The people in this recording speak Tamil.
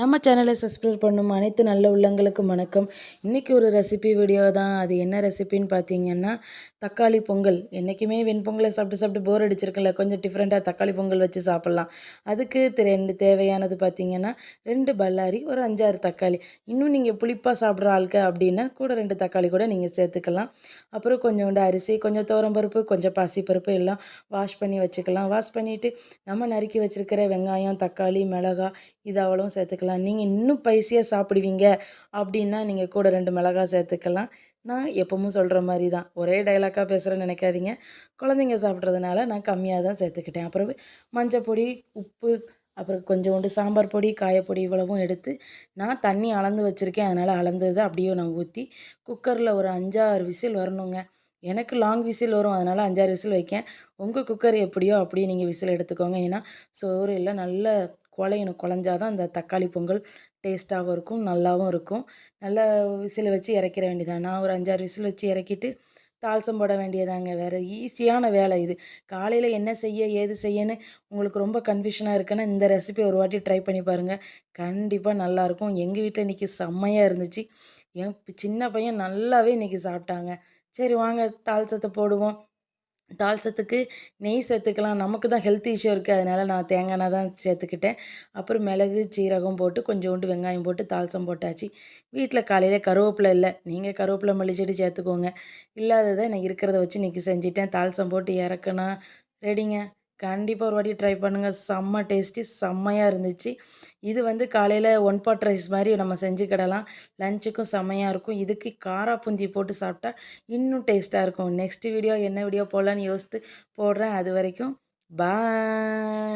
நம்ம சேனலை சப்ஸ்கிரைப் பண்ணும் அனைத்து நல்ல உள்ளங்களுக்கும் வணக்கம். இன்றைக்கி ஒரு ரெசிபி வீடியோ தான். அது என்ன ரெசிபின்னு பார்த்தீங்கன்னா தக்காளி பொங்கல். என்றைக்குமே வெண்பொங்கலை சாப்பிட்டு சாப்பிட்டு போர் அடிச்சிருக்குல்ல கொஞ்சம் டிஃப்ரெண்ட்டாக தக்காளி பொங்கல் வச்சு சாப்பிட்லாம். அதுக்கு ரெண்டு தேவையானது பார்த்தீங்கன்னா ரெண்டு பல்லாரி ஒரு அஞ்சாறு தக்காளி. இன்னும் நீங்கள் புளிப்பாக சாப்பிட்ற ஆளுக்கு அப்படின்னா கூட ரெண்டு தக்காளி கூட நீங்கள் சேர்த்துக்கலாம். அப்புறம் கொஞ்சோண்டு அரிசி கொஞ்சம் துவரம்பருப்பு கொஞ்சம் பாசிப்பருப்பு எல்லாம் வாஷ் பண்ணி வச்சுக்கலாம். வாஷ் பண்ணிவிட்டு நம்ம நறுக்கி வச்சுருக்கிற வெங்காயம் தக்காளி மிளகாய் இது அவ்வளவும் சேர்த்துக்கலாம். நீங்கள் இன்னும் பைசியாக சாப்பிடுவீங்க. அப்படின்னா நீங்கள் கூட ரெண்டு மிளகாய் சேர்த்துக்கலாம். நான் எப்பவும் சொல்கிற மாதிரி தான். ஒரே டைலாக்காக பேசுகிறேன்னு நினைக்காதீங்க. குழந்தைங்க சாப்பிட்றதுனால நான் கம்மியாக தான் சேர்த்துக்கிட்டேன். அப்புறம் மஞ்சள் பொடி உப்பு அப்புறம் கொஞ்சோண்டு சாம்பார் பொடி காயப்பொடி இவ்வளவும் எடுத்து நான் தண்ணி அளந்து வச்சுருக்கேன். அதனால் அளந்ததை அப்படியே நான் ஊற்றி குக்கரில் ஒரு அஞ்சாறு விசில் வரணுங்க. எனக்கு லாங் விசில் வரும் அதனால் அஞ்சாறு விசில் வைக்கேன். உங்கள் குக்கர் எப்படியோ அப்படியே நீங்கள் விசில் எடுத்துக்கோங்க. ஏன்னா சோறு எல்லாம் நல்ல குழையணும் குழஞ்சாதான் அந்த தக்காளி பொங்கல் டேஸ்ட்டாகவும் இருக்கும் நல்லாவும் இருக்கும். நல்லா விசில் வச்சு இறக்கிற வேண்டியதான் நான் ஒரு அஞ்சாறு விசில் வச்சு இறக்கிட்டு தாளசம் போட வேண்டியதாங்க. வேறு ஈஸியான வேலை இது. காலையில் என்ன செய்ய ஏது செய்யன்னு உங்களுக்கு ரொம்ப கன்ஃபியூஷனாக இருக்குன்னா இந்த ரெசிபி ஒரு வாட்டி ட்ரை பண்ணி பாருங்கள் கண்டிப்பாக நல்லாயிருக்கும். எங்கள் வீட்டில் இன்றைக்கி செம்மையாக இருந்துச்சு. என் சின்ன பையன் நல்லாவே இன்றைக்கி சாப்பிட்டாங்க. சரி வாங்க தாளசத்தை போடுவோம். தாளசத்துக்கு நெய் சேர்த்துக்கலாம். நமக்கு தான் ஹெல்த் இஷ்யூ இருக்குது அதனால் நான் தேங்காய் தான் சேர்த்துக்கிட்டேன். அப்புறம் மிளகு சீரகம் போட்டு கொஞ்சோண்டு வெங்காயம் போட்டு தாளசம் போட்டாச்சு. வீட்டில் காலையில் கருவேப்பிலை இல்லை. நீங்கள் கருவேப்பிலை மல்லி செடி சேர்த்துக்கோங்க. இல்லாததை நான் இருக்கிறத வச்சு இன்றைக்கி செஞ்சிட்டேன். தாளசம் போட்டு இறக்குனா ரெடிங்க கண்டிப்பாக ஒரு வாட்டி ட்ரை பண்ணுங்கள் செம்ம டேஸ்ட்டி செம்மையாக இருந்துச்சு. இது வந்து காலையில் ஒன் பாட் ரைஸ் மாதிரி நம்ம செஞ்சுக்கிடலாம் லஞ்சுக்கும் செம்மையாக இருக்கும். இதுக்கு காரா புந்தி போட்டு சாப்பிட்டா இன்னும் டேஸ்ட்டாக இருக்கும். நெக்ஸ்ட் வீடியோ என்ன வீடியோ போடலான்னு யோசித்து போடுறேன். அது வரைக்கும் பாய்